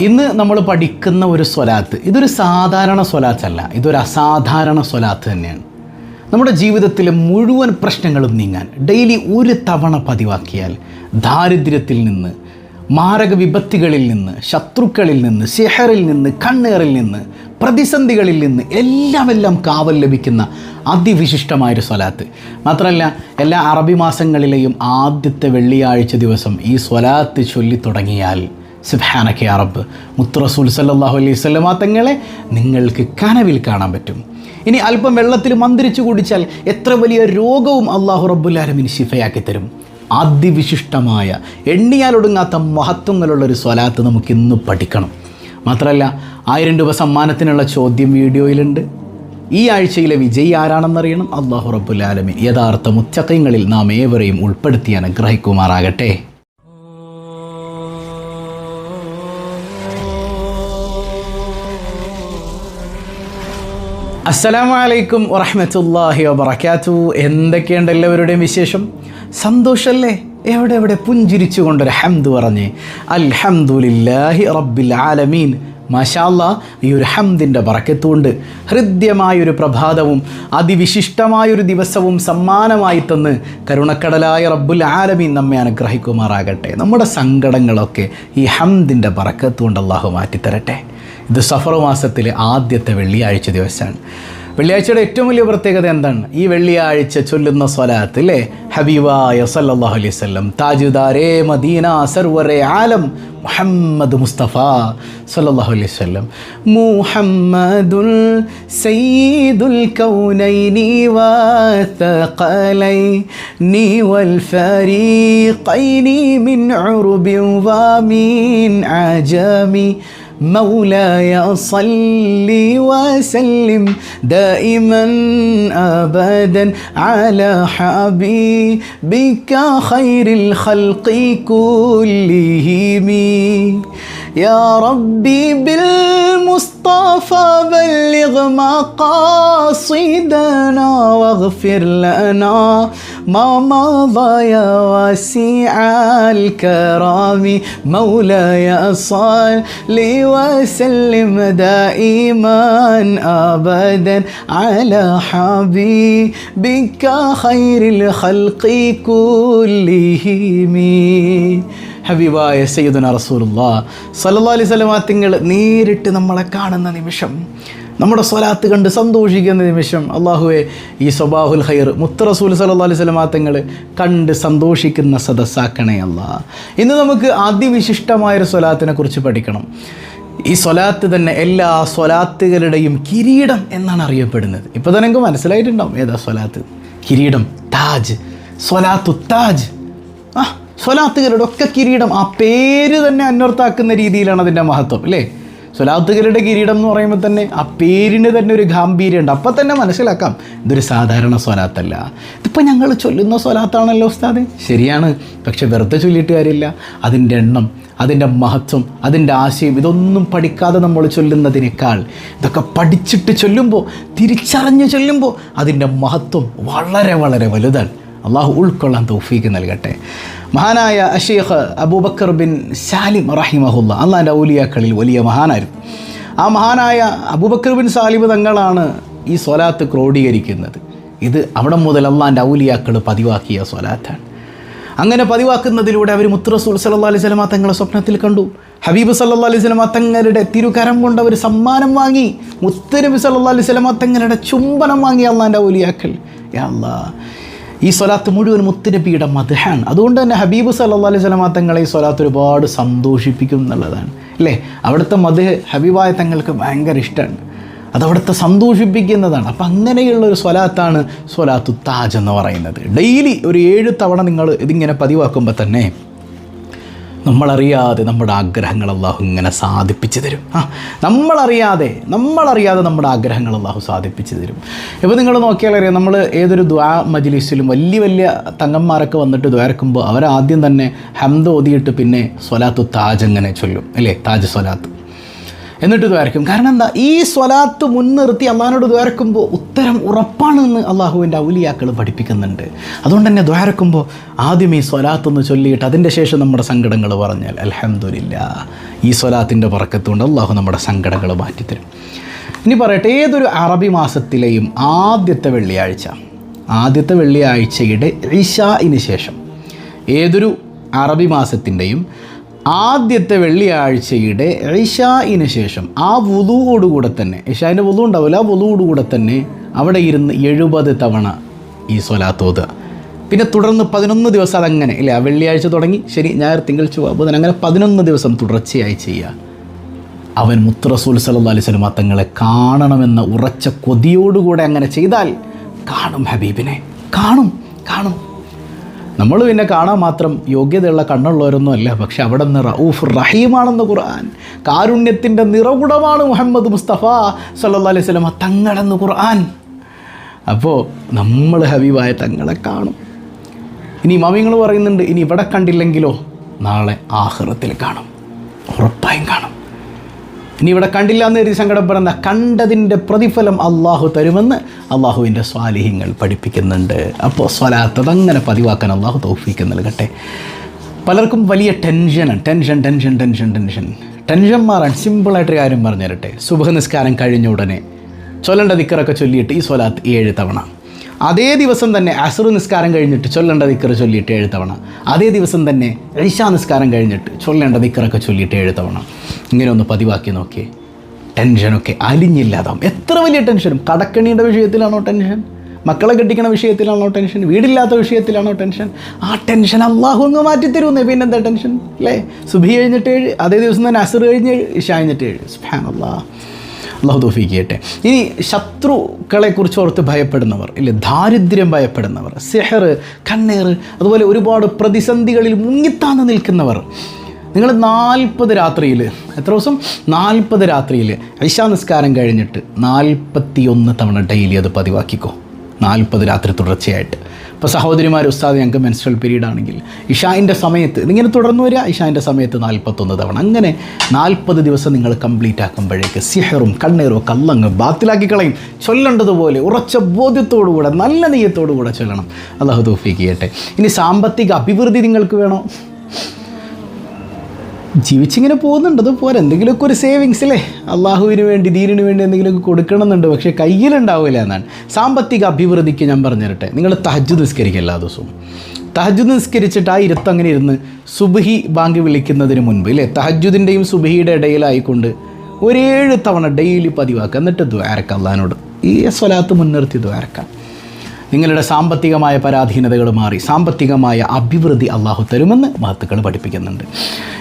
ഇന്ന് നമ്മൾ പഠിക്കുന്ന ഒരു സ്വലാത്ത് ഇതൊരു സാധാരണ സ്വലാത്തല്ല ഇതൊരു അസാധാരണ സ്വലാത്ത് തന്നെയാണ്. നമ്മുടെ ജീവിതത്തിലെ മുഴുവൻ പ്രശ്നങ്ങളും നീങ്ങാൻ ഡെയിലി ഒരു തവണ പതിവാക്കിയാൽ ദാരിദ്ര്യത്തിൽ നിന്ന് മാരക വിപത്തുകളിൽ നിന്ന് ശത്രുക്കളിൽ നിന്ന് സിഹറിൽ നിന്ന് കണ്ണേറിൽ നിന്ന് പ്രതിസന്ധികളിൽ നിന്ന് എല്ലാം എല്ലാം കാവൽ ലഭിക്കുന്ന അതിവിശിഷ്ടമായൊരു സ്വലാത്ത്. മാത്രമല്ല എല്ലാ അറബി മാസങ്ങളിലെയും ആദ്യത്തെ വെള്ളിയാഴ്ച ദിവസം ഈ സ്വലാത്ത് ചൊല്ലി തുടങ്ങിയാൽ സുബാനക്കെ അറബ് മുത്ത് റസൂൽ സല്ലാഹു അലൈഹി സ്വലമാ തങ്ങളെ നിങ്ങൾക്ക് കനവിൽ കാണാൻ പറ്റും. ഇനി അല്പം വെള്ളത്തിൽ മന്ത്രിച്ചു കുടിച്ചാൽ എത്ര വലിയ രോഗവും അള്ളാഹു റബ്ബുല്ലാലമിന് ശിഫയാക്കി തരും. അതിവിശിഷ്ടമായ എണ്ണിയാലൊടുങ്ങാത്ത മഹത്വങ്ങളുള്ളൊരു സ്വലാത്ത് നമുക്ക് നമുക്കിന്ന് പഠിക്കണം. മാത്രമല്ല ആയിരം രൂപ സമ്മാനത്തിനുള്ള ചോദ്യം വീഡിയോയിലുണ്ട്. ഈ ആഴ്ചയിലെ വിജയി ആരാണെന്നറിയണം? അള്ളാഹു റബ്ബുല്ലാലമിൻ യഥാർത്ഥ മുച്ചക്കങ്ങളിൽ നാം ഏവരെയും ഉൾപ്പെടുത്തി അനുഗ്രഹിക്കുമാറാകട്ടെ. അസ്സലാമു അലൈക്കും വറഹമത്തല്ലാഹി വബർക്കാത്തു എന്തൊക്കെയുണ്ട് എല്ലാവരുടെയും വിശേഷം? സന്തോഷമല്ലേ എവിടെ എവിടെ പുഞ്ചിരിച്ചു കൊണ്ടൊരു ഹംദ് പറഞ്ഞ്. അൽഹംദുലില്ലാഹി റബ്ബിൽ ആലമീൻ. മാഷാല്ല ഈ ഒരു ഹംദിന്റെ പറക്കത്തുകൊണ്ട് ഹൃദ്യമായൊരു പ്രഭാതവും അതിവിശിഷ്ടമായൊരു ദിവസവും സമ്മാനമായി തന്ന് കരുണക്കടലായ റബ്ബുൽ ആലമീൻ നമ്മെ അനുഗ്രഹിക്കുമാറാകട്ടെ. നമ്മുടെ സങ്കടങ്ങളൊക്കെ ഈ ഹംദിന്റെ പറക്കത്തുകൊണ്ട് അള്ളാഹു മാറ്റിത്തരട്ടെ. ഇത് സഫർ മാസത്തിലെ ആദ്യത്തെ വെള്ളിയാഴ്ച ദിവസമാണ്. വെള്ളിയാഴ്ചയുടെ ഏറ്റവും വലിയ പ്രത്യേകത എന്താണ്? ഈ വെള്ളിയാഴ്ച ചൊല്ലുന്ന സ്വലാത്ത് അല്ലേ ഹബീബായ സല്ലല്ലാഹു അലൈഹി വസല്ലം താജുദാരേ മദീന സർവറെ ആലം മുഹമ്മദ് മുസ്തഫ സല്ലല്ലാഹു അലൈഹി വസല്ലം മുഹമ്മദുൽ സയ്യിദുൽ കൗനൈനി വതഖലൈനി വൽ ഫരീഖൈനി മിൻ ഉറുബിൻ വമിൻ അജമി مولاي صل وسلم دائما أبدا على حبيبك خير الخلق كلهم. يا ربي بالمصطفى بلغ مقاصدنا واغفر لنا ما مضى يا واسع الكرام. مولاي صل وسلم دائما أبدا على حبيبك خير الخلق كلهم. ഹബീബായ സയ്യിദുന റസൂലുള്ള. സല്ലല്ലാഹു അലൈഹി വസല്ലം തിങ്ങൾ നേരിട്ട് നമ്മളെ കാണുന്ന നിമിഷം നമ്മുടെ സ്വലാത്ത് കണ്ട് സന്തോഷിക്കുന്ന നിമിഷം അള്ളാഹുവെ ഈ സ്വബാഹുൽ ഹൈർ മുത്ത് റസൂൽ സല്ലാ അലൈഹി വസല്ലം തങ്ങൾ കണ്ട് സന്തോഷിക്കുന്ന സദസ്സാക്കണേ അല്ല. ഇന്ന് നമുക്ക് അതിവിശിഷ്ടമായൊരു സ്വലാത്തിനെ കുറിച്ച് പഠിക്കണം. ഈ സ്വലാത്ത് തന്നെ എല്ലാ സ്വലാത്തുകളുടെയും കിരീടം എന്നാണ് അറിയപ്പെടുന്നത്. ഇപ്പോൾ തന്നെ നിങ്ങൾക്ക് മനസ്സിലായിട്ടുണ്ടാവും ഏതാ സ്വലാത്ത്? കിരീടം താജ് സ്വലാത്തു താജ്. ആ സ്വലാത്തുകളുടെ ഒക്കെ കിരീടം ആ പേര് തന്നെ അന്വർത്ഥാക്കുന്ന രീതിയിലാണ് അതിന്റെ മഹത്വം അല്ലേ? സ്വലാത്തുകളുടെ കിരീടം എന്ന് പറയുമ്പോൾ തന്നെ ആ പേരിന് തന്നെ ഒരു ഗാംഭീര്യമുണ്ട്. അപ്പം തന്നെ മനസ്സിലാക്കാം ഇതൊരു സാധാരണ സ്വലാത്തല്ല. ഇതിപ്പോൾ ഞങ്ങൾ ചൊല്ലുന്ന സ്വലാത്താണല്ലോ ഉസ്താദ്? ശരിയാണ്. പക്ഷെ വെറുതെ ചൊല്ലിയിട്ട് കാര്യമില്ല. അതിന്റെ എണ്ണം അതിന്റെ മഹത്വം അതിന്റെ ആശയം ഇതൊന്നും പഠിക്കാതെ നമ്മൾ ചൊല്ലുന്നതിനേക്കാൾ ഇതൊക്കെ പഠിച്ചിട്ട് ചൊല്ലുമ്പോൾ തിരിച്ചറിഞ്ഞ് ചൊല്ലുമ്പോൾ അതിന്റെ മഹത്വം വളരെ വളരെ വലുതാണ്. അള്ളാഹു ഉൾക്കൊള്ളാൻ തൗഫീക്ക് നൽകട്ടെ. മഹാനായ അഷേഖ് അബൂബക്കർ ബിൻ സാലിം റഹിമഹുല്ല അള്ളാന്റെ ഔലിയാക്കളിൽ വലിയ മഹാനായിരുന്നു. ആ മഹാനായ അബൂബക്കർ ബിൻ സാലിം തങ്ങളാണ് ഈ സ്വലാത്ത് ക്രോഡീകരിക്കുന്നത്. ഇത് അവിടെ മുതൽ അള്ളാന്റെ ഔലിയാക്കൾ പതിവാക്കിയ സ്വലാത്താണ്. അങ്ങനെ പതിവാക്കുന്നതിലൂടെ അവർ മുത്തറസൂൽ സല്ലാ അലൈഹി സ്വലമ തങ്ങളെ സ്വപ്നത്തിൽ കണ്ടു. ഹബീബ് സല്ലാ അലൈഹി സ്വലമ തങ്ങളുടെ തിരുകരം കൊണ്ട് അവർ സമ്മാനം വാങ്ങി. മുത്തനബി സല്ലാ അലൈഹി സ്വലമ തങ്ങളുടെ ചുംബനം വാങ്ങി അള്ളാന്റെ ഔലിയാക്കൾ. അല്ലാ ഈ സ്വലാത്ത് മുഴുവൻ മുത്തുനബിയുടെ മധുഹാണ് അതുകൊണ്ട് തന്നെ ഹബീബ് സല്ലാ അലൈഹി സ്വലമ തങ്ങളെ ഈ സ്വലാത്ത് ഒരുപാട് സന്തോഷിപ്പിക്കും എന്നുള്ളതാണ്. അല്ലേ? അവിടുത്തെ മധു ഹബീബായ തങ്ങൾക്ക് ഭയങ്കര ഇഷ്ടമാണ്. അതവിടുത്തെ സന്തോഷിപ്പിക്കുന്നതാണ് അപ്പം അങ്ങനെയുള്ള ഒരു സ്വലാത്താണ് സ്വലാത്തു താജ് എന്ന് പറയുന്നത്. ഡെയിലി ഒരു ഏഴ് തവണ നിങ്ങൾ ഇതിങ്ങനെ പതിവാക്കുമ്പോൾ തന്നെ നമ്മളറിയാതെ നമ്മുടെ ആഗ്രഹങ്ങൾ അള്ളാഹു ഇങ്ങനെ സാധിപ്പിച്ചു തരും. ആ നമ്മളറിയാതെ നമ്മളറിയാതെ നമ്മുടെ ആഗ്രഹങ്ങൾ അള്ളാഹു സാധിപ്പിച്ചു തരും. ഇപ്പോൾ നിങ്ങൾ നോക്കിയാൽ അറിയാം നമ്മൾ ഏതൊരു ദ്വാ മജ്ലിസിലും വലിയ വലിയ തങ്ങന്മാരൊക്കെ വന്നിട്ട് ദ്വാരക്കുമ്പോൾ അവരാദ്യം തന്നെ ഹംദ് ഓതിയിട്ട് പിന്നെ സ്വലാത്തു താജ് അങ്ങനെ ചൊല്ലും അല്ലേ? താജ് സ്വലാത്ത്. എന്നിട്ട് ദ്വാരക്കും. കാരണം എന്താ? ഈ സ്വലാത്ത് മുൻനിർത്തി അള്ളാഹിനോട് ദ്വാരക്കുമ്പോൾ ഉത്തരം ഉറപ്പാണെന്ന് അള്ളാഹുവിന്റെ ഔലിയാക്കൾ പഠിപ്പിക്കുന്നുണ്ട്. അതുകൊണ്ട് തന്നെ ദ്വാരക്കുമ്പോൾ ആദ്യം ഈ സ്വലാത്തൊന്ന് ചൊല്ലിയിട്ട് അതിന്റെ ശേഷം നമ്മുടെ സങ്കടങ്ങൾ പറഞ്ഞാൽ അലഹമില്ല ഈ സ്വലാത്തിന്റെ പറക്കത്തുകൊണ്ട് അള്ളാഹു നമ്മുടെ സങ്കടങ്ങൾ മാറ്റിത്തരും. ഇനി പറയട്ടെ ഏതൊരു അറബി മാസത്തിലെയും ആദ്യത്തെ വെള്ളിയാഴ്ച ആദ്യത്തെ വെള്ളിയാഴ്ചയുടെ ഇഷായിന് ശേഷം ഏതൊരു അറബി മാസത്തിന്റെയും ആദ്യത്തെ വെള്ളിയാഴ്ചയുടെ ഇഷായിന് ശേഷം ആ വുതുവോടുകൂടെ തന്നെ ഇഷാന്റെ വുതു ഉണ്ടാവില്ല ആ വുതുവോടുകൂടെ തന്നെ അവിടെ ഇരുന്ന് എഴുപത് തവണ ഈ സ്വലാത്തോത് പിന്നെ തുടർന്ന് പതിനൊന്ന് ദിവസം അതങ്ങനെ ഇല്ല? വെള്ളിയാഴ്ച തുടങ്ങി ശരി ഞായർ തിങ്കൾ ചൊവ്വ ബുധൻ അങ്ങനെ പതിനൊന്ന് ദിവസം തുടർച്ചയായി ചെയ്യുക. അവൻ മുത്തറസൂൽ സല്ലാ അലൈഹി സ്വലമ കാണണമെന്ന ഉറച്ച കൊതിയോടുകൂടെ അങ്ങനെ ചെയ്താൽ കാണും ഹബീബിനെ കാണും കാണും. നമ്മൾ പിന്നെ കാണാൻ മാത്രം യോഗ്യതയുള്ള കണ്ണുള്ളവരൊന്നും അല്ല. പക്ഷെ അവിടെ നിന്ന് റഊഫ് റഹീമാണെന്ന് ഖുർആൻ കാരുണ്യത്തിന്റെ നിറകുടമാണ് മുഹമ്മദ് മുസ്തഫ സല്ലാ അലൈഹി സ്വലമ തങ്ങളെന്ന് ഖുർആൻ. അപ്പോൾ നമ്മൾ ഹബീബായ തങ്ങളെ കാണും. ഇനി മമിങ്ങൾ പറയുന്നുണ്ട് ഇനി ഇവിടെ കണ്ടില്ലെങ്കിലോ നാളെ ആഹ്റത്തിൽ കാണും. ഉറപ്പായും കാണും. ഇനി ഇവിടെ കണ്ടില്ല എന്ന് കരുതി സങ്കടപ്പെടുന്ന കണ്ടതിന്റെ പ്രതിഫലം അള്ളാഹു തരുമെന്ന് അള്ളാഹുവിന്റെ സ്വാലിഹ്യങ്ങൾ പഠിപ്പിക്കുന്നുണ്ട്. അപ്പോൾ സ്വലാത്തത് അങ്ങനെ പതിവാക്കാൻ അള്ളാഹു തൗഫീക്ക് നൽകട്ടെ. പലർക്കും വലിയ ടെൻഷനാണ്. Tension tension tension tension. Tension മാറാൻ സിമ്പിളായിട്ടൊരു കാര്യം പറഞ്ഞു തരട്ടെ. സുബഹ നിസ്കാരം കഴിഞ്ഞ ഉടനെ ചൊല്ലേണ്ട ദിക്കറൊക്കെ ചൊല്ലിയിട്ട് ഈ സ്വലാത്ത് ഏഴ് തവണ. അതേ ദിവസം തന്നെ അസുർ നിസ്കാരം കഴിഞ്ഞിട്ട് ചൊല്ലേണ്ട ദിക്കറ് ചൊല്ലിയിട്ട് ഏഴ് തവണ. അതേ ദിവസം തന്നെ ഇഷാ നിസ്കാരം കഴിഞ്ഞിട്ട് ചൊല്ലേണ്ട ദിക്കറൊക്കെ ചൊല്ലിയിട്ട് ഏഴ് തവണ. ഇങ്ങനെ ഒന്ന് പതിവാക്കി നോക്കിയേ ടെൻഷനൊക്കെ അലിഞ്ഞില്ലാതാവും. എത്ര വലിയ ടെൻഷനും. കടക്കണിയുടെ വിഷയത്തിലാണോ ടെൻഷൻ? മക്കളെ കെട്ടിക്കണ വിഷയത്തിലാണോ ടെൻഷൻ? വീടില്ലാത്ത വിഷയത്തിലാണോ ടെൻഷൻ? ആ ടെൻഷൻ അള്ളാഹു അങ്ങ് മാറ്റിത്തരുമെന്നേ പിന്നെ എന്താ ടെൻഷൻ? അല്ലേ? സുബി കഴിഞ്ഞിട്ട് ഏഴ് അതേ ദിവസം തന്നെ അസുർ കഴിഞ്ഞ് ഇഷ കഴിഞ്ഞിട്ട് ഏഴ്. സുഹാൻ അള്ളാഹ് അള്ളാഹു തോഫീക്ക് ചെയ്യട്ടെ. ഇനി ശത്രുക്കളെക്കുറിച്ച് ഓർത്ത് ഭയപ്പെടുന്നവർ ഇല്ലേ? ദാരിദ്ര്യം ഭയപ്പെടുന്നവർ സെഹർ കണ്ണേർ അതുപോലെ ഒരുപാട് പ്രതിസന്ധികളിൽ മുങ്ങിത്താന്ന് നിൽക്കുന്നവർ നിങ്ങൾ നാൽപ്പത് രാത്രിയിൽ എത്ര ദിവസം? നാൽപ്പത് രാത്രിയിൽ നിസ്കാരം കഴിഞ്ഞിട്ട് നാൽപ്പത്തി ഒന്ന് തവണ ഡെയിലി അത് പതിവാക്കിക്കോ. നാൽപ്പത് രാത്രി തുടർച്ചയായിട്ട്. ഇപ്പോൾ സഹോദരിമാർ ഉസ്താദ് ഞങ്ങൾക്ക് മെൻസ്ട്രൽ പീരീഡ് ആണെങ്കിൽ ഇഷാന്റെ സമയത്ത് ഇതിങ്ങനെ തുടർന്നു വരിക ഇഷാന്റെ സമയത്ത് നാൽപ്പത്തൊന്ന് തവണ. അങ്ങനെ നാൽപ്പത് ദിവസം നിങ്ങൾ കംപ്ലീറ്റ് ആക്കുമ്പോഴേക്ക് സിഹറും കണ്ണീറും കള്ളങ്ങ് ബാത്തിലാക്കി കളയും. ചൊല്ലേണ്ടതുപോലെ ഉറച്ച ബോധ്യത്തോടുകൂടെ നല്ല നെയ്യത്തോടുകൂടെ ചൊല്ലണം. അള്ളാഹു തോഫീക്ക് ചെയ്യട്ടെ. ഇനി സാമ്പത്തിക അഭിവൃദ്ധി നിങ്ങൾക്ക് വേണോ? ജീവിച്ചിങ്ങനെ പോകുന്നുണ്ട്. അത് പോരെ. എന്തെങ്കിലുമൊക്കെ ഒരു സേവിങ്സ് അല്ലേ അള്ളാഹുവിന് വേണ്ടി ദീനിന് വേണ്ടി എന്തെങ്കിലുമൊക്കെ കൊടുക്കണമെന്നുണ്ട്. പക്ഷേ കയ്യിലുണ്ടാവില്ല എന്നാണ്. സാമ്പത്തിക അഭിവൃദ്ധിക്ക് ഞാൻ പറഞ്ഞിരട്ടെ നിങ്ങൾ തഹജ് നിസ്കരിക്കുക എല്ലാ ദിവസവും. തഹജ് നിസ്കരിച്ചിട്ട് ആ ഇരുത്തം അങ്ങനെ ഇരുന്ന് സുബഹി ബാങ്ക് വിളിക്കുന്നതിന് മുൻപ് ഇല്ലേ തഹജുദിന്റെയും സുബഹിയുടെ ഇടയിലായിക്കൊണ്ട് ഒരേഴ് തവണ ഡെയിലി പതിവാക്കുക. എന്നിട്ട് ദ്വാരക്കാം അള്ളഹാനോട് ഈ സ്വലാത്ത് മുൻനിർത്തി ദ്വാരക്കാം നിങ്ങളുടെ സാമ്പത്തികമായ പരാധീനതകൾ മാറി സാമ്പത്തികമായ അഭിവൃദ്ധി അള്ളാഹു തരുമെന്ന് മഹത്തുക്കൾ പഠിപ്പിക്കുന്നുണ്ട്.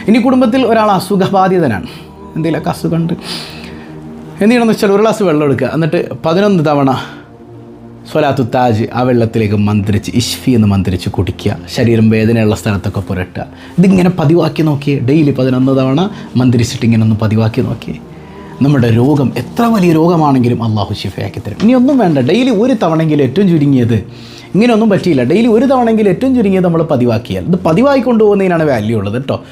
ഇനി കുടുംബത്തിൽ ഒരാൾ അസുഖബാധിതനാണ്. എന്തെങ്കിലുമൊക്കെ അസുഖമുണ്ട് എന്ത് വെച്ചാൽ ഒരു ഗ്ലാസ് വെള്ളം എടുക്കുക. എന്നിട്ട് പതിനൊന്ന് തവണ സ്വലാത്തു താജ് ആ വെള്ളത്തിലേക്ക് മന്ത്രിച്ച് ഇഷ്ഫി എന്ന് മന്ത്രിച്ച് കുടിക്കുക. ശരീരം വേദനയുള്ള സ്ഥലത്തൊക്കെ പുരട്ടുക. ഇതിങ്ങനെ പതിവാക്കി നോക്കിയേ. ഡെയിലി പതിനൊന്ന് തവണ മന്ത്രിച്ചിട്ട് ഇങ്ങനെ ഒന്ന് പതിവാക്കി നോക്കിയേ. നമ്മുടെ രോഗം എത്ര വലിയ രോഗമാണെങ്കിലും അള്ളാഹു ശിഫയാക്കി തരും. ഇനി ഒന്നും വേണ്ട. ഡെയിലി ഒരു തവണയെങ്കിലും ഏറ്റവും ചുരുങ്ങിയത് ഇങ്ങനെയൊന്നും പറ്റിയില്ല. ഡെയിലി ഒരു തവണയെങ്കിലും ഏറ്റവും ചുരുങ്ങിയത് നമ്മൾ പതിവാക്കിയാൽ. ഇത് പതിവായി കൊണ്ടുപോകുന്നതിനാണ് വാല്യൂ ഉള്ളത് കേട്ടോ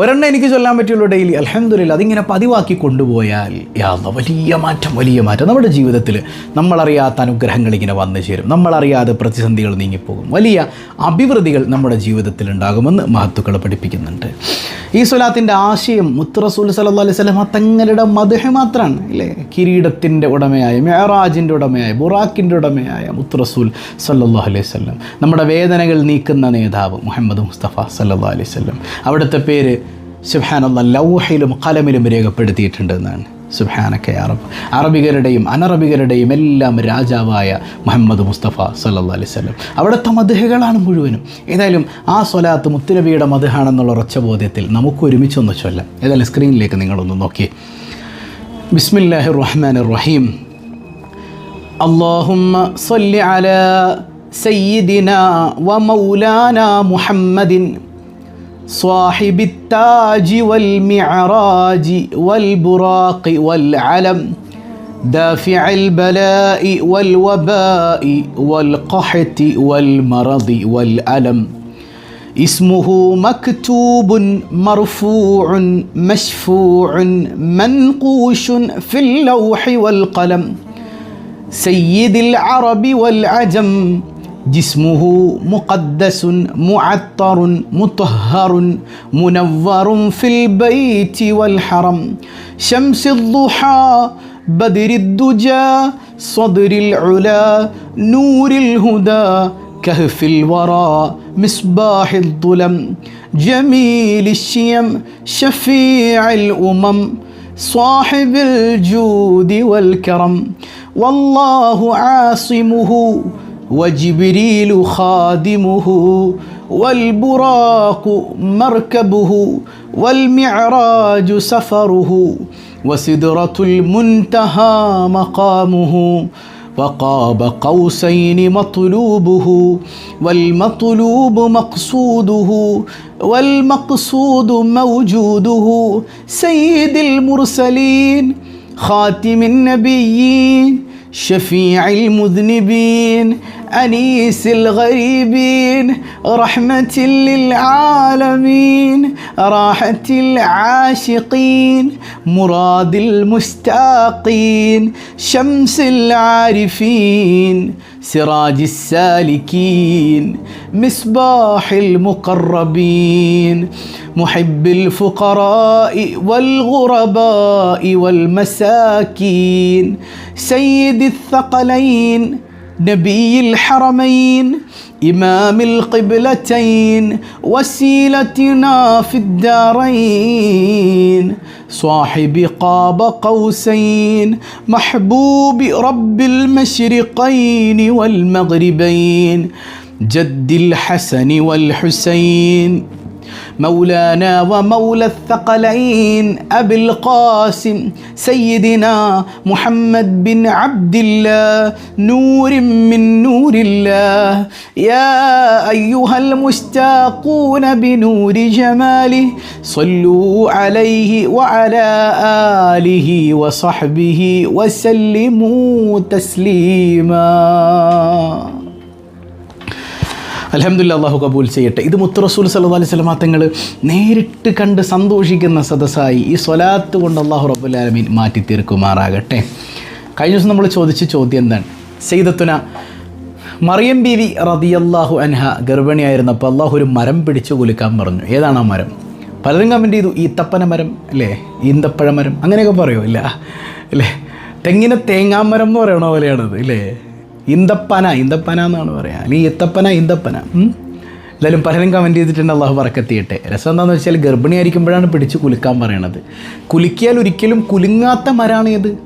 ഒരെണ്ണം എനിക്ക് ചൊല്ലാൻ പറ്റുള്ളൂ ഡെയിലി. അലഹമില്ല അതിങ്ങനെ പതിവാക്കി കൊണ്ടുപോയാൽ യാത വലിയ മാറ്റം വലിയ മാറ്റം. നമ്മുടെ ജീവിതത്തിൽ നമ്മളറിയാത്ത അനുഗ്രഹങ്ങൾ ഇങ്ങനെ വന്നു ചേരും. നമ്മളറിയാതെ പ്രതിസന്ധികൾ നീങ്ങിപ്പോകും. വലിയ അഭിവൃദ്ധികൾ നമ്മുടെ ജീവിതത്തിൽ ഉണ്ടാകുമെന്ന് മഹത്തുക്കൾ പഠിപ്പിക്കുന്നുണ്ട്. ഈ സ്വലാത്തിന്റെ ആശയം മുത്തറസൂൽ സല്ലാ അലൈഹി സ്വലം തങ്ങളുടെ മധുഹ മാത്രമാണ് അല്ലേ കിരീടത്തിന്റെ ഉടമയായ മെഹറാജിന്റെ ഉടമയായ ബുറാക്കിന്റെ ഉടമയായ മുത്തറസൂൽ സല്ലാ അലൈഹി സ്വലം നമ്മുടെ വേദനകൾ നീക്കുന്ന നേതാവ് മുഹമ്മദ് മുസ്തഫ സല്ലാ അലൈഹി സ്വലം അവിടുത്തെ പേര് സുഹാനുള്ള ലൗഹയിലും കലമിലും രേഖപ്പെടുത്തിയിട്ടുണ്ട് എന്നാണ് സുഹാനക്ക അറബ് അറബികരുടെയും അനറബികരുടെയും എല്ലാം രാജാവായ മുഹമ്മദ് മുസ്തഫ സല്ലാ അലിസ്ലം അവിടുത്തെ മധുഹകളാണ് മുഴുവനും. ഏതായാലും ആ സ്വലാത്ത് മുത്തുനബിയുടെ മധുഹാണെന്നുള്ള ഉറച്ച ബോധ്യത്തിൽ നമുക്ക് ഒരുമിച്ചൊന്ന് ചൊല്ലാം. ഏതായാലും സ്ക്രീനിലേക്ക് നിങ്ങളൊന്ന് നോക്കി. ബിസ്മില്ലാഹി റഹ്മാൻ റഹീം അള്ളാഹുമ്മ സല്ലി അല സയ്യിദിന വ മൗലാന മുഹമ്മദിൻ صاحب التاج والمعراج والبراق والعلم دافع البلاء والوباء والقحط والمرض والألم. اسمه مكتوب مرفوع مشفوع منقوش في اللوح والقلم. سيد العرب والعجم جسمه مقدس معطر مطهر منور في البيت والحرم. شمس الضحى بدر الدجى صدر العلا نور الهدى كهف الورى مصباح الظلم. جميل الشيم شفيع الأمم صاحب الجود والكرم. والله عاصمه وجبريل خادمه والبراق مركبه والمعراج سفره وسدرة المنتهى مقامه وقاب قوسين مطلوبه والمطلوب مقصوده والمقصود موجوده سيد المرسلين خاتم النبيين شفيع المذنبين أنيس الغريبين رحمة للعالمين راحة العاشقين مراد المستاقين شمس العارفين سراج السالكين مصباح المقربين محب الفقراء والغرباء والمساكين سيد الثقلين نبي الحرمين إمام القبلتين وسيلتنا في الدارين. صاحب قاب قوسين محبوب رب المشرقين والمغربين. جد الحسن والحسين. مولانا ومولى الثقلين أبي القاسم سيدنا محمد بن عبد الله نور من نور الله. يا أيها المشتاقون بنور جماله صلوا عليه وعلى آله وصحبه وسلموا تسليما. അലഹമുല്ല അള്ളാഹു കബൂൽ ചെയ്യട്ടെ. ഇത് മുത്ത് റസൂൽ സല്ലാ അലൈഹി സ്വലമാ തങ്ങൾ നേരിട്ട് കണ്ട് സന്തോഷിക്കുന്ന സദസ്സായി ഈ സ്വലാത്ത് കൊണ്ട് അള്ളാഹു റബുലാലമീൻ മാറ്റി തീർക്കുമാറാകട്ടെ കഴിഞ്ഞ ദിവസം നമ്മൾ ചോദിച്ച ചോദ്യം എന്താണ്? സെയ്തത്തുന മറിയം ബീവി റതിയല്ലാഹു അൻഹ ഗർഭിണിയായിരുന്നപ്പോൾ അള്ളാഹു ഒരു മരം പിടിച്ചു കുലുക്കാൻ പറഞ്ഞു. ഏതാണ് ആ മരം? പലരും കമന്റ് ചെയ്തു? ഈത്തപ്പന മരം അല്ലേ? ഈന്തപ്പഴ മരം അങ്ങനെയൊക്കെ പറയുമോ ഇല്ല. അല്ലേ തെങ്ങിനെ തേങ്ങാമരം എന്ന് പറയണ പോലെയാണത് ഇല്ലേ? ഇന്തപ്പന ഇന്തപ്പന എന്നാണ് പറയുക അല്ലെങ്കിൽ ഇത്തപ്പന ഇന്തപ്പന ഉം. എന്തായാലും പലരും കമന്റ് ചെയ്തിട്ടുണ്ട് അള്ളാഹു പറക്കെത്തിയിട്ട് രസം എന്താണെന്ന് വെച്ചാൽ ഗർഭിണിയായിരിക്കുമ്പോഴാണ് പിടിച്ച് കുലുക്കാൻ പറയണത്. കുലുക്കിയാൽ ഒരിക്കലും കുലുങ്ങാത്ത മരാണ് ഏത്?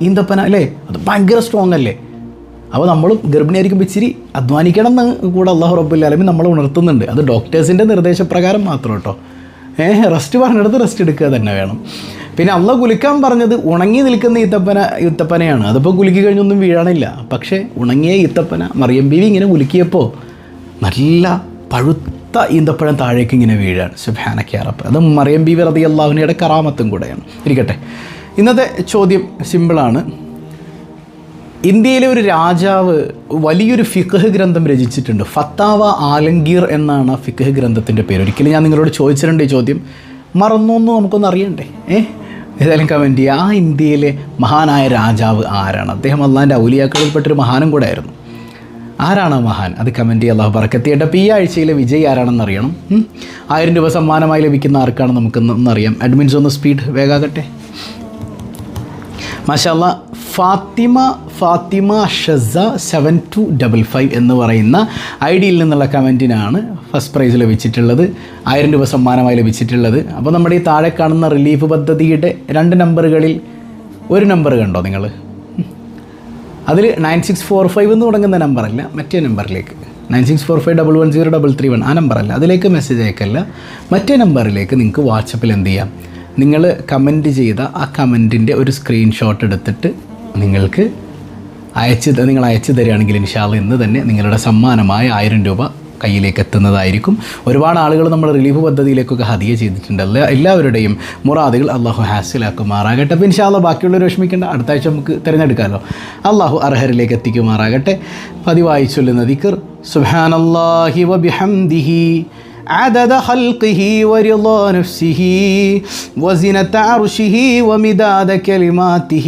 ഈന്തപ്പന അല്ലേ? അത് ഭയങ്കര സ്ട്രോങ് അല്ലേ? അപ്പോൾ നമ്മൾ ഗർഭിണിയായിരിക്കുമ്പോൾ ഇച്ചിരി അധ്വാനിക്കണം എന്ന് കൂടെ അള്ളാഹു റബ്ബുല്ലാലമി നമ്മൾ ഉണർത്തുന്നുണ്ട്. അത് ഡോക്ടേഴ്സിന്റെ നിർദ്ദേശപ്രകാരം മാത്രം കേട്ടോ. ഏഹ് റെസ്റ്റ് പറഞ്ഞെടുത്ത് റെസ്റ്റ് എടുക്കുക തന്നെ വേണം. പിന്നെ അള്ള കുലിക്കാൻ പറഞ്ഞത് ഉണങ്ങി നിൽക്കുന്ന ഈത്തപ്പന ഈത്തപ്പനയാണ്. അതിപ്പോൾ കുലുക്കി കഴിഞ്ഞൊന്നും വീഴാനില്ല. പക്ഷേ ഉണങ്ങിയ ഈത്തപ്പന മറിയം ബീവി ഇങ്ങനെ കുലുക്കിയപ്പോൾ നല്ല പഴുത്ത ഈന്തപ്പഴം താഴേക്ക് ഇങ്ങനെ വീഴാണ്. സുബാനക്കാറപ്പ് അത് മറിയം ബീവി റതി അള്ളാഹുനയുടെ കറാമത്തും കൂടെയാണ്. ഇരിക്കട്ടെ. ഇന്നത്തെ ചോദ്യം സിമ്പിളാണ് ഇന്ത്യയിലെ ഒരു രാജാവ് വലിയൊരു ഫിഖ് ഗ്രന്ഥം രചിച്ചിട്ടുണ്ട്. ഫത്താവ ആലങ്കീർ എന്നാണ് ആ ഫിഖ് ഗ്രന്ഥത്തിന്റെ പേര്. ഒരിക്കലും ഞാൻ നിങ്ങളോട് ചോദിച്ചിട്ടുണ്ട് ഈ ചോദ്യം. മറന്നു എന്ന് നമുക്കൊന്ന് അറിയണ്ടേ? ഏ? ഏതായാലും കമന്റ് ചെയ്യുക ആ ഇന്ത്യയിലെ മഹാനായ രാജാവ് ആരാണ്? അദ്ദേഹം അള്ളാന്റെ ഔലിയാക്കളിൽപ്പെട്ടൊരു മഹാനും കൂടെ ആയിരുന്നു ആരാണ് മഹാൻ? അത് കമന്റ് ചെയ്യുക അള്ളാഹു പറക്കത്തിയിട്ട് അപ്പോൾ ഈ ആഴ്ചയിലെ വിജയ് ആരാണെന്ന് അറിയണം. ആയിരം രൂപ സമ്മാനമായി ലഭിക്കുന്ന ആർക്കാണ് നമുക്കൊന്ന് അറിയാം. അഡ്മിൻസ് ഒന്ന് സ്പീഡ് വേഗാകട്ടെ. മാഷാല്ല ഫാത്തിമ ഫാത്തിമ ഷസ സെവൻ ടു ഡബിൾ ഫൈവ് എന്ന് പറയുന്ന ഐ ഡിയിൽ നിന്നുള്ള കമന്റിനാണ് ഫസ്റ്റ് പ്രൈസ് ലഭിച്ചിട്ടുള്ളത്. ആയിരം രൂപ സമ്മാനമായി ലഭിച്ചിട്ടുള്ളത്. അപ്പോൾ നമ്മുടെ ഈ താഴെ കാണുന്ന റിലീഫ് പദ്ധതിയുടെ രണ്ട് നമ്പറുകളിൽ ഒരു നമ്പർ കണ്ടോ നിങ്ങൾ? അതിൽ നയൻ സിക്സ് ഫോർ ഫൈവ് എന്ന് തുടങ്ങുന്ന നമ്പറല്ല മറ്റേ നമ്പറിലേക്ക്. Nine six four five double one zero double three one ആ നമ്പറല്ല. അതിലേക്ക് മെസ്സേജ് അയക്കല്ല. മറ്റേ നമ്പറിലേക്ക് നിങ്ങൾക്ക് വാട്സപ്പിൽ എന്ത് ചെയ്യാം? നിങ്ങൾ കമന്റ് ചെയ്ത ആ കമന്റിന്റെ ഒരു സ്ക്രീൻഷോട്ട് എടുത്തിട്ട് നിങ്ങൾക്ക് അയച്ച് ത- നിങ്ങൾ അയച്ചു തരികയാണെങ്കിൽ ഇൻഷാല്ല ഇന്ന് തന്നെ നിങ്ങളുടെ സമ്മാനമായ ആയിരം രൂപ കയ്യിലേക്ക് എത്തുന്നതായിരിക്കും ഒരുപാട് ആളുകൾ നമ്മൾ റിലീഫ് പദ്ധതിയിലേക്കൊക്കെ ഹദിയ ചെയ്തിട്ടുണ്ട് എല്ലാ എല്ലാവരുടെയും മുറാദുകൾ അള്ളാഹു ഹാസിലാക്കുമാറാകട്ടെ അപ്പോൾ ഇൻഷാല്ല ബാക്കിയുള്ളവർ വിഷമിക്കേണ്ട അടുത്ത ആഴ്ച നമുക്ക് തിരഞ്ഞെടുക്കാമല്ലോ അള്ളാഹു അർഹരിലേക്ക് എത്തിക്കുമാറാകട്ടെ പതിവായി ചൊല്ലുന്ന ദിക്കർ സുബാനല്ലാഹി വബിഹംദിഹി عدد خلقه ورضا نفسه وزنة عرشه ومداد كلماته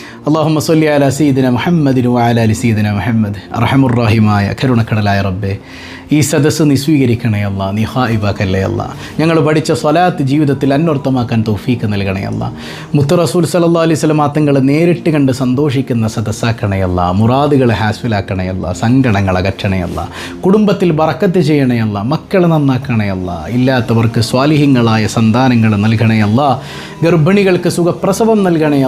അള്ളാഹു മസ്വല്ലി അല സീദിന മുഹമ്മദിനു അലാലി സീദിന മുഹമ്മദ്. റഹമുറാഹിമായ കരുണക്കടലായ റബ്ബെ ഈ സദസ്സ് നീ സ്വീകരിക്കണേ അല്ല നീ ഹായിബാക്കല്ലേ അല്ല. ഞങ്ങൾ പഠിച്ച സ്വലാത്ത് ജീവിതത്തിൽ അന്വർത്ഥമാക്കാൻ തോഫീക്ക് നൽകണേ അല്ല. മുത്തു റസൂൽ സല്ലാ അലൈഹി സ്വലം ആത്തങ്ങളെ നേരിട്ട് കണ്ട് സന്തോഷിക്കുന്ന സദസ്സാക്കണയല്ല മുറാദുകളെ ഹാസ്ഫിലാക്കണേ സങ്കടങ്ങൾ അകറ്റണയല്ല കുടുംബത്തിൽ ബറക്കത്ത് ചെയ്യണേ മക്കൾ മക്കളെ നന്നാക്കണേ ഇല്ലാത്തവർക്ക് സ്വാലിഹ്യങ്ങളായ സന്താനങ്ങൾ നൽകണേ ഗർഭിണികൾക്ക് സുഖപ്രസവം നൽകണേ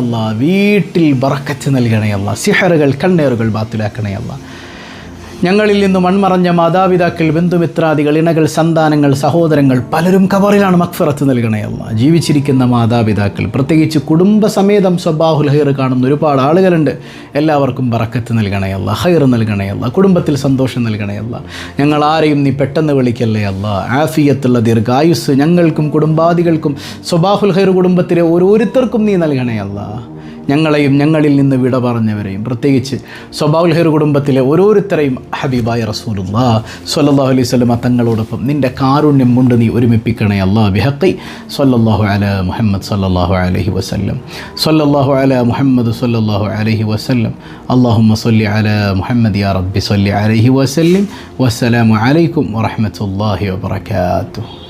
വീട്ടിൽ ബറക്കത്ത് നൽകണയല്ല സിഹറുകൾ കണ്ണേറുകൾ ബാത്തിലാക്കണയല്ല ഞങ്ങളിൽ നിന്ന് മൺമറഞ്ഞ മാതാപിതാക്കൾ ബന്ധുമിത്രാദികൾ ഇണകൾ സന്താനങ്ങൾ സഹോദരങ്ങൾ പലരും കബറിലാണ് മക്ഫറത്ത് നൽകണയല്ല ജീവിച്ചിരിക്കുന്ന മാതാപിതാക്കൾ പ്രത്യേകിച്ച് കുടുംബസമേതം സ്വബാഹുൽ ഹൈർ കാണുന്ന ഒരുപാട് ആളുകളുണ്ട്. എല്ലാവർക്കും ബറക്കത്ത് നൽകണയല്ല ഹൈർ നൽകണയല്ല കുടുംബത്തിൽ സന്തോഷം നൽകണയല്ല ഞങ്ങൾ ആരെയും നീ പെട്ടെന്ന് വിളിക്കല്ലേ അല്ല. ആഫിയത്തുള്ള ദീർഘായുസ് ഞങ്ങൾക്കും കുടുംബാദികൾക്കും സ്വബാഹുൽ ഹൈർ കുടുംബത്തിലെ ഓരോരുത്തർക്കും നീ നൽകണയല്ല ഞങ്ങളെയും ഞങ്ങളിൽ നിന്ന് വിട പറഞ്ഞവരെയും. പ്രത്യേകിച്ച് സ്വബാവുൽ ഹെർ കുടുംബത്തിലെ ഓരോരുത്തരെയും ഹബീബായ റസൂലുള്ള സല്ലല്ലാഹു അലൈഹി സ്വലമ തങ്ങളോടൊപ്പം നിന്റെ കാരുണ്യം കൊണ്ട് നീ ഒരുമിപ്പിക്കണേ അല്ലാ ബിഹക്കി സല്ലല്ലാഹു അല മുഹമ്മദ് സല്ലല്ലാഹു അലഹി വസല്ലം. സല്ലല്ലാഹു അല മുഹമ്മദ് സല്ലല്ലാഹു അലഹി വസല്ലം. അള്ളാഹുമ്മ സല്ലി അല മുഹമ്മദ് യാ റബ്ബി സല്ലി അലഹി വസല്ലം. വസ്സലാമു അലൈക്കും വറഹമത്തല്ലാഹി വബറകാതുഹു.